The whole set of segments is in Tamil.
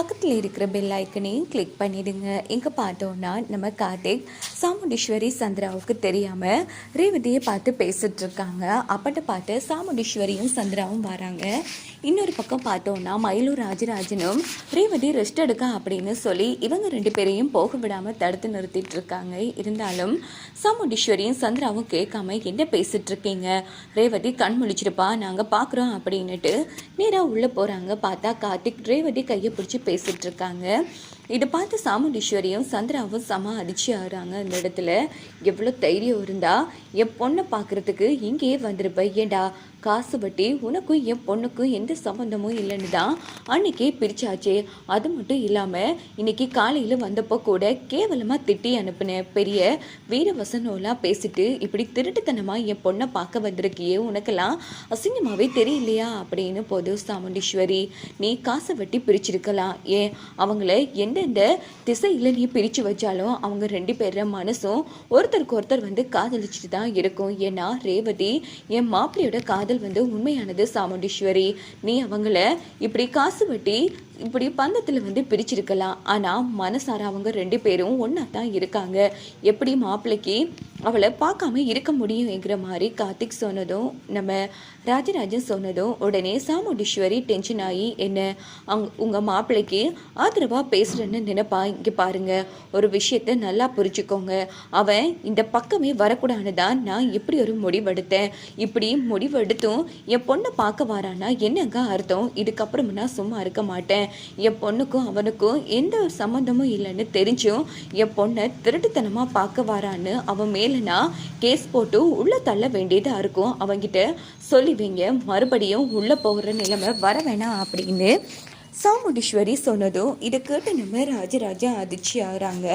பக்கத்தில் இருக்கிற பெல் ஐக்கனையும் கிளிக் பண்ணிடுங்க. எங்கே பார்த்தோன்னா நம்ம கார்த்திக் சாமுண்டீஸ்வரி சந்திராவுக்கு தெரியாமல் ரேவதியை பார்த்து பேசிகிட்ருக்காங்க இருக்காங்க. அப்பட்ட பார்த்து சாமுண்டீஸ்வரியும் சந்திராவும் வராங்க. இன்னொரு பக்கம் பார்த்தோன்னா மயிலூர் ராஜராஜனும் ரேவதி ரெஸ்ட் எடுக்க அப்படின்னு சொல்லி இவங்க ரெண்டு பேரையும் போக விடாமல் தடுத்து நிறுத்திட்டு இருக்காங்க. இருந்தாலும் சாமுண்டீஸ்வரியும் சந்திராவும் கேட்காம என்ன பேசிட்டு இருக்கீங்க? ரேவதி கண் முழிச்சிருப்பா. நாங்கள் பார்க்குறோம் அப்படின்னுட்டு நேராக உள்ளே போகிறாங்க பார்த்தா கார்த்திக் ரேவதி கையை பிடிச்சி பேசிகிட்ருக்காங்க இதை பார்த்து சாமுண்டீஸ்வரியும் சந்திராவும் செம அடிச்சு ஆகிறாங்க அந்த இடத்துல. எவ்வளோ தைரியம் இருந்தா என் பொண்ணை பார்க்கறதுக்கு இங்கேயே வந்திருப்ப. ஏண்டா காசு வட்டி உனக்கும் என் பொண்ணுக்கும் எந்த சம்மந்தமும் இல்லைன்னு தான் அன்னைக்கே பிரிச்சாச்சே. அது மட்டும் இல்லாமல் இன்னைக்கு காலையில் வந்தப்போ கூட கேவலமாக திட்டி அனுப்புனேன் பெரிய வீரவசனம்லாம் பேசிட்டு இப்படி திருட்டுத்தனமாக என் பொண்ணை பார்க்க வந்திருக்கியே உனக்கெல்லாம் அசிங்கமாகவே தெரியலையா? அப்படின்னு போது சாமுண்டீஸ்வரி நீ காசை வட்டி பிரிச்சிருக்கலாம். ஏன் அவங்கள எந்த எந்தெந்த திசையில் நீ பிரித்து வச்சாலும் அவங்க ரெண்டு பேர மனசும் ஒருத்தருக்கு ஒருத்தர் வந்து காதலிச்சுட்டு தான் இருக்கும். ஏன்னா ரேவதி என் மாப்பிள்ளையோட காதல் வந்து உண்மையானது சாமுண்டீஸ்வரி. நீ அவங்கள இப்படி காசு வட்டி இப்படி பந்தத்தில் வந்து பிரிச்சிருக்கலாம். ஆனால் மனசார அவங்க ரெண்டு பேரும் ஒன்றா தான் இருக்காங்க. எப்படி மாப்பிள்ளைக்கு அவளை பார்க்காம இருக்க முடியுங்கிற மாதிரி கார்த்திக் சொன்னதும் நம்ம ராஜராஜன் சொன்னதும் உடனே சாமுண்டீஸ்வரி டென்ஷன் ஆகி என்ன அவங்க உங்கள் மாப்பிள்ளைக்கு ஆதரவாக பேசுகிறேன்னு நினைப்பா? இங்கே பாருங்க ஒரு விஷயத்த நல்லா புரிஞ்சுக்கோங்க. அவன் இந்த பக்கமே வரக்கூடாது தான் நான் இப்படி ஒரு முடிவெடுத்தேன். இப்படி முடிவெடுத்தும் என் பொண்ணை பார்க்க வரானா என்னங்க அர்த்தம்? இதுக்கப்புறம் நான் சும்மா இருக்க மாட்டேன். என் பொண்ணுக்கும் அவனுக்கும் எந்த சம்மந்தமும் இல்லைன்னு தெரிஞ்சும் என் பொண்ணை திருட்டுத்தனமாக பார்க்க வரான்னு அவன் மேலனா கேஸ் போட்டு உள்ளே தள்ள வேண்டியதாக இருக்கும். அவங்கிட்ட சொல்லி வைங்க மறுபடியும் உள்ளே போகிற நிலைமை வர வேணாம் அப்படின்னு. சாமுண்டீஸ்வரி சொன்னதும் இதை கேட்டு நம்ம ராஜராஜா அதிர்ச்சி ஆகுறாங்க.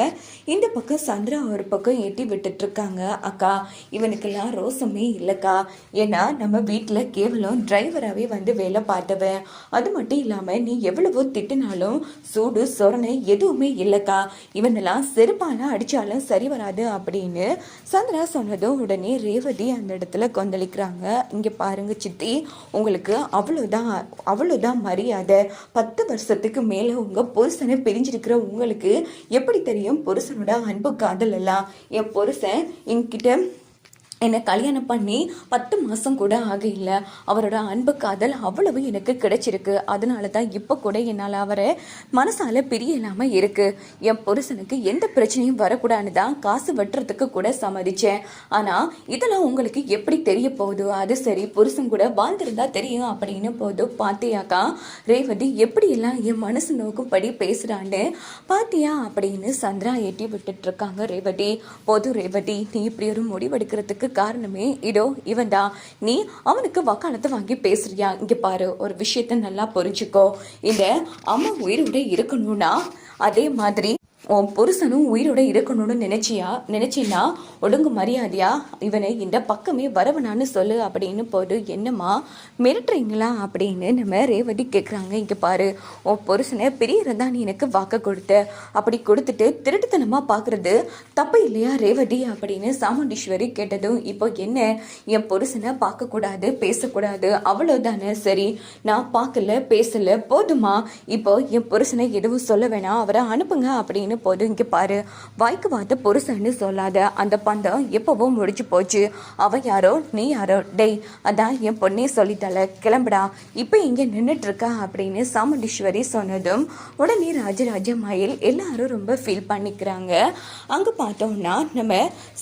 இந்த பக்கம் சந்திரா ஒரு பக்கம் எட்டி விட்டுட்ருக்காங்க. அக்கா இவனுக்கெல்லாம் ரோசமே இல்லைக்கா. ஏன்னா நம்ம வீட்டில் கேவலம் டிரைவராகவே வந்து வேலை பார்த்தவன். அது மட்டும் இல்லாமல் நீ எவ்வளவோ திட்டினாலும் சூடு சொரணை எதுவுமே இல்லைக்கா. இவனெல்லாம் செருப்பால அடித்தாலும் சரி வராது அப்படின்னு சந்திரா சொன்னதும் உடனே ரேவதி அந்த இடத்துல கொந்தளிக்கிறாங்க. இங்கே பாருங்க சித்தி உங்களுக்கு அவ்வளோதான் அவ்வளோதான் மரியாதை. பத்து வருஷத்துக்கு மேலே உங்கள் புருஷனை பிரிஞ்சிருக்கிற உங்களுக்கு எப்படி தெரியும்? புருஷனோட அன்பு காதல் எல்லாம். என் புருஷன் என்கிட்ட என்னை கல்யாணம் பண்ணி பத்து மாதம் கூட ஆகையில்ல. அவரோட அன்பு காதல் அவ்வளவு எனக்கு கிடைச்சிருக்கு. அதனால தான் இப்போ கூட என்னால் அவரை மனசால் பிரிய இல்லாமல் என் புருஷனுக்கு எந்த பிரச்சனையும் வரக்கூடாதுன்னு தான் காசு வெட்டுறதுக்கு கூட சம்மதிச்சேன். ஆனால் இதெல்லாம் உங்களுக்கு எப்படி தெரிய போகுது? அது சரி புருஷன் கூட வாழ்ந்துருந்தா தெரியும் அப்படின்னு போது பாத்தியாக்கா ரேவதி எப்படியெல்லாம் என் மனசு நோக்கும்படி பேசுகிறான்னு பாத்தியா அப்படின்னு சந்திரா எட்டி விட்டுட்டு இருக்காங்க ரேவதி. போதும் ரேவதி நீ இப்படி ஒரு முடிவெடுக்கிறதுக்கு காரணமே இதோ இவன் தான் நீ அவனுக்கு வக்காலத்தை வாங்கி பேசுறியா? இங்க பாரு ஒரு விஷயத்த நல்லா புரிஞ்சுக்கோ. இந்த அம்மா உயிரோட இருக்கணும்னா அதே மாதிரி உன் புருஷனும் உயிரோட இருக்கணும்னு நினைச்சியா? நினைச்சின்னா ஒழுங்கு மரியாதையா? இவனை இந்த பக்கமே வரவனான்னு சொல்லு அப்படின்னு போது என்னம்மா மிரட்டுறீங்களா? அப்படின்னு நம்ம ரேவதி கேட்குறாங்க இங்கே பாரு உன் புருஷனை பிரியறதா நீ எனக்கு வாக்க கொடுத்த. அப்படி கொடுத்துட்டு திருட்டுத்தனமாக பார்க்குறது தப்பு இல்லையா ரேவதி? அப்படின்னு சாமுண்டீஸ்வரி கேட்டதும் இப்போ என்ன? என் புருஷனை பார்க்கக்கூடாது பேசக்கூடாது. அவ்வளோதானே சரி நான் பார்க்கல பேசல போதுமா? இப்போ என் புருஷனை எதுவும் சொல்ல வேணாம். அவரை அனுப்புங்க அப்படின்னு போதும் இங்கே பாரு. வாய்க்கு பார்த்து புருஷன்னு சொல்லாத. அந்த பந்தம் எப்போவும் முடிச்சு போச்சு. அவன் யாரோ நீ யாரோ? டேய் அதான் என் பொண்ணே சொல்லிட்டால கிளம்புடா. இப்போ இங்கே நின்றுட்டு இருக்கா அப்படின்னு சாமுண்டீஸ்வரி சொன்னதும் உடனே ராஜராஜ மயில் எல்லாரும் ரொம்ப ஃபீல் பண்ணிக்கிறாங்க. அங்கே பார்த்தோம்னா நம்ம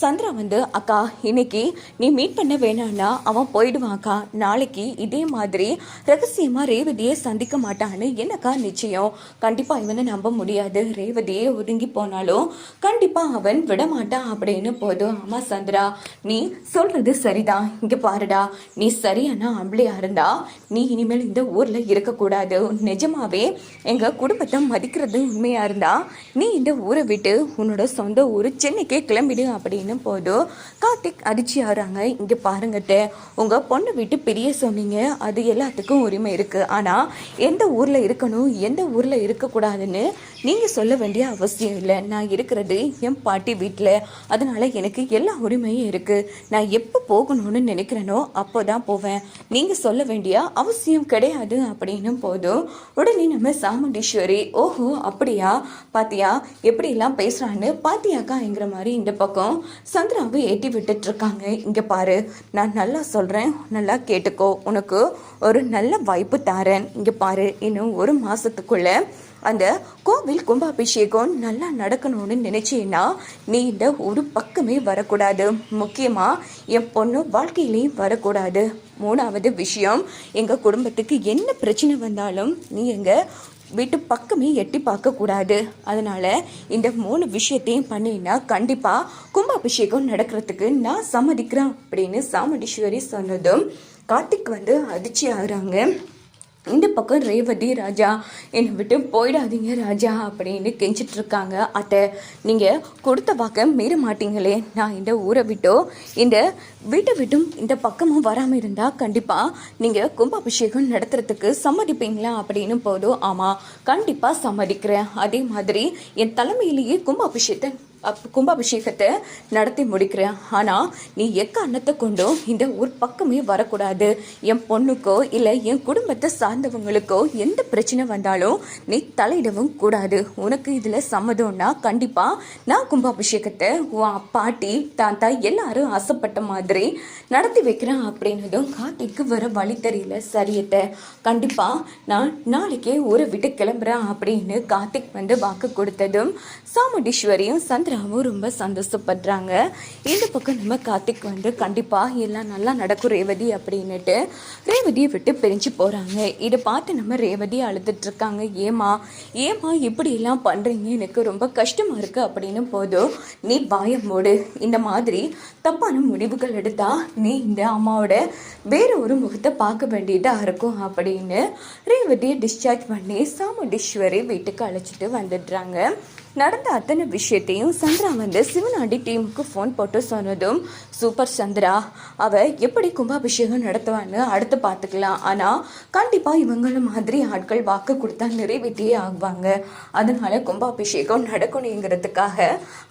சந்திரா வந்து அக்கா இன்னைக்கு நீ மீட் பண்ண வேணாம்னா அவன் போயிடுவாக்கா நாளைக்கு இதே மாதிரி ரகசியமாக ரேவதியை சந்திக்க மாட்டான்னு என்னக்கா நிச்சயம்? கண்டிப்பாக இவனை நம்ப முடியாது. ரேவதியே ஒதுங்கி போனாலும் கண்டிப்பாக அவன் விடமாட்டான் அப்படின்னு போதும். ஆமாம் சந்திரா நீ சொல்கிறது சரிதான் இங்கே பாருடா. நீ சரியான ஆம்பளையா இருந்தா நீ இனிமேல் இந்த ஊரில் இருக்கக்கூடாது. நிஜமாவே எங்கள் குடும்பத்தை மதிக்கிறது உண்மையாக இருந்தா நீ இந்த ஊரை விட்டு உன்னோட சொந்த ஊர் சென்னைக்கே கிளம்பிடு அப்படின்னு போதும் கார்த்திக் அதிர்ச்சி ஆறாங்க இங்கே பாருங்கிட்ட உங்கள் பொண்ணு பொண்ணை விட்டு பிரிய சொன்னீங்க. அது எல்லாத்துக்கும் உரிமை இருக்குது ஆனால் எந்த ஊரில் இருக்கணும் எந்த ஊரில் இருக்கக்கூடாதுன்னு நீங்கள் சொல்ல வேண்டிய அவசியம் இல்லை. நான் இருக்கிறது என் பாட்டி வீட்டில் அதனால் எனக்கு எல்லா உரிமையும் இருக்குது நான் எப்போ போகணும்னு நினைக்கிறேனோ அப்போ தான் போவேன். நீங்கள் சொல்ல வேண்டிய அவசியம் கிடையாது அப்படின்னும் போதும் உடனே நம்ம சாமுண்டீஸ்வரி ஓஹோ அப்படியா? பாத்தியா? எப்படிலாம் பேசுகிறான்னு பாத்தியாக்காங்கிற மாதிரி இந்த பக்கம் சந்திராவை ஏற்றி விட்டுட்ருக்காங்க இங்கே பாரு நான் நல்லா சொல்கிறேன் நல்லா கேட்டுக்கோ. உனக்கு ஒரு நல்ல வாய்ப்பு தரேன். இங்கே பாரு இன்னும் ஒரு மாதத்துக்குள்ளே அந்த கோவில் கும்பாபிஷேகம் நல்லா நடக்கணும்னு நினைச்சேன்னா நீ இந்த ஒரு பக்கமே வரக்கூடாது. முக்கியமாக என் பொண்ணு வாழ்க்கையிலையும் வரக்கூடாது. மூணாவது விஷயம் எங்கள் குடும்பத்துக்கு என்ன பிரச்சனை வந்தாலும் நீ எங்கள் வீட்டு பக்கமே எட்டி பார்க்கக்கூடாது. அதனால் இந்த மூணு விஷயத்தையும் பண்ணினா கண்டிப்பாக கும்பாபிஷேகம் நடக்கிறதுக்கு நான் சம்மதிக்கிறேன் அப்படின்னு சாமுண்டீஸ்வரி சொன்னதும் கார்த்திக் வந்து அதிர்ச்சி ஆகுறாங்க இந்த பக்கம் ரேவதி ராஜா என்னை விட்டு போயிடாதீங்க ராஜா அப்படின்னு கெஞ்சிட்டு இருக்காங்க அத்தை நீங்கள் கொடுத்த பக்கம் மீற மாட்டீங்களே. நான் இந்த ஊரை விட்டோ இந்த வீட்டை விட்டும் இந்த பக்கமும் வராமல் இருந்தால் கண்டிப்பாக நீங்கள் கும்பாபிஷேகம் நடத்துறதுக்கு சம்மதிப்பீங்களா அப்படின்னு போதும். ஆமாம் கண்டிப்பாக சம்மதிக்கிறேன். அதே மாதிரி என் தலைமையிலேயே கும்பாபிஷேகத்தை கும்பாபிஷேகத்தை நடத்தி முடிக்கிறேன். ஆனால் நீ எக்க அன்னத்தை கொண்டும் இந்த ஊர் பக்கமே வரக்கூடாது. என் பொண்ணுக்கோ இல்லை என் குடும்பத்தை சார்ந்தவங்களுக்கோ எந்த பிரச்சனை வந்தாலும் நீ தலையிடவும் கூடாது. உனக்கு இதில் சம்மதம்னா கண்டிப்பாக நான் கும்பாபிஷேகத்தை உன் பாட்டி தாத்தா எல்லாரும் ஆசைப்பட்ட மாதிரி நடத்தி வைக்கிறேன் அப்படின்னதும் கார்த்திக்கு வர வழி தெரியல சரியத்தை. கண்டிப்பாக நான் நாளைக்கே ஊரை விட்டு கிளம்புறேன் அப்படின்னு கார்த்திக் வந்து வாக்கு கொடுத்ததும் சாமுண்டீஸ்வரியும் சந்திராவும் ரொம்ப சந்தோஷப்படுறாங்க. இந்த பக்கம் நம்ம கார்த்திக் வந்து கண்டிப்பாக எல்லாம் நல்லா நடக்கும் ரேவதி அப்படின்னுட்டு ரேவதியை விட்டு பிரிஞ்சு போகிறாங்க இதை பார்த்து நம்ம ரேவதி அழுதுட்ருக்காங்க ஏமா ஏமா இப்படி பண்ணுறீங்க எனக்கு ரொம்ப கஷ்டமாக இருக்குது அப்படின்னு போதும். நீ பாயம் மூடு. இந்த மாதிரி தப்பான முடிவுகள் எடுத்தால் நீ இந்த அம்மாவோட வேறு ஒரு முகத்தை பார்க்க வேண்டியதாக இருக்கும் அப்படின்னு ரேவதியை டிஸ்சார்ஜ் பண்ணி சாமுண்டீஸ்வரி வீட்டுக்கு அழைச்சிட்டு வந்துடுறாங்க. நடந்த அத்தனை விஷயத்தையும் சந்திரா வந்து சிவனாண்டி டீமுக்கு ஃபோன் போட்டு சொன்னதும் சூப்பர் சந்திரா அவ எப்படி கும்பாபிஷேகம் நடத்துவான்னு அடுத்து பார்த்துக்கலாம். ஆனால் கண்டிப்பாக இவங்கள மாதிரி ஆட்கள் வாக்கு கொடுத்தா நிறைவேற்றியே ஆகுவாங்க. அதனால கும்பாபிஷேகம் நடக்கணுங்கிறதுக்காக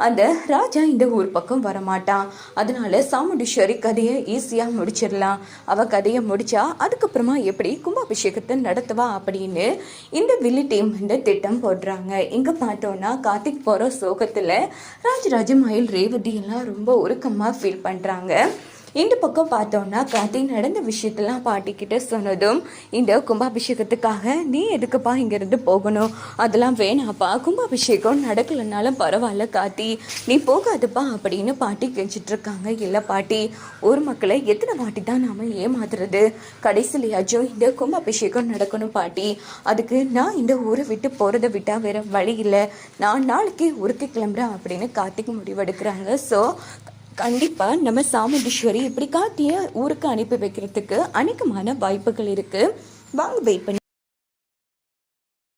அந்த ராஜா இந்த ஊர் பக்கம் வரமாட்டான். அதனால சாமுண்டீஸ்வரி கதையை ஈஸியாக முடிச்சிடலாம். அவ கதையை முடிச்சா அதுக்கப்புறமா எப்படி கும்பாபிஷேகத்தை நடத்துவா அப்படின்னு இந்த வில்லி டீம் வந்து திட்டம் போடுறாங்க. இங்கே பார்த்தோன்னா கார்த்திக் போகிற சோகத்தில் ராஜராஜ மயில் ரேவதி எல்லாம் ரொம்ப உருக்கமாக ஃபீல் பண்ணுறாங்க இந்த பக்கம் பார்த்தோன்னா கார்த்தி நடந்த விஷயத்தெல்லாம் பாட்டிக்கிட்ட சொன்னதும் இந்த கும்பாபிஷேகத்துக்காக நீ எதுக்குப்பா இங்கேருந்து போகணும்? அதெல்லாம் வேணாப்பா. கும்பாபிஷேகம் நடக்கலைனாலும் பரவாயில்ல கார்த்தி. நீ போகாதுப்பா அப்படின்னு பாட்டி கெஞ்சிட்டு இருக்காங்க இல்லை பாட்டி ஊர் மக்களை எத்தனை வாட்டி தான் நாம ஏமாத்துறது? கடைசிலையாச்சும் இந்த கும்பாபிஷேகம் நடக்கணும் பாட்டி. அதுக்கு நான் இந்த ஊரை விட்டு போகிறத விட்டால் வேற வழி இல்லை. நான் நாளைக்கு ஊருக்கு கிளம்புறேன் அப்படின்னு கார்த்திக் முடிவெடுக்கிறாங்க. ஸோ கண்டிப்பாக நம்ம சாமுண்டீஸ்வரி இப்படி காட்டிய ஊருக்கு அனுப்பி வைக்கிறதுக்கு அநேகமான வாய்ப்புகள் இருக்குது வாங்க வெயிட் பண்ணி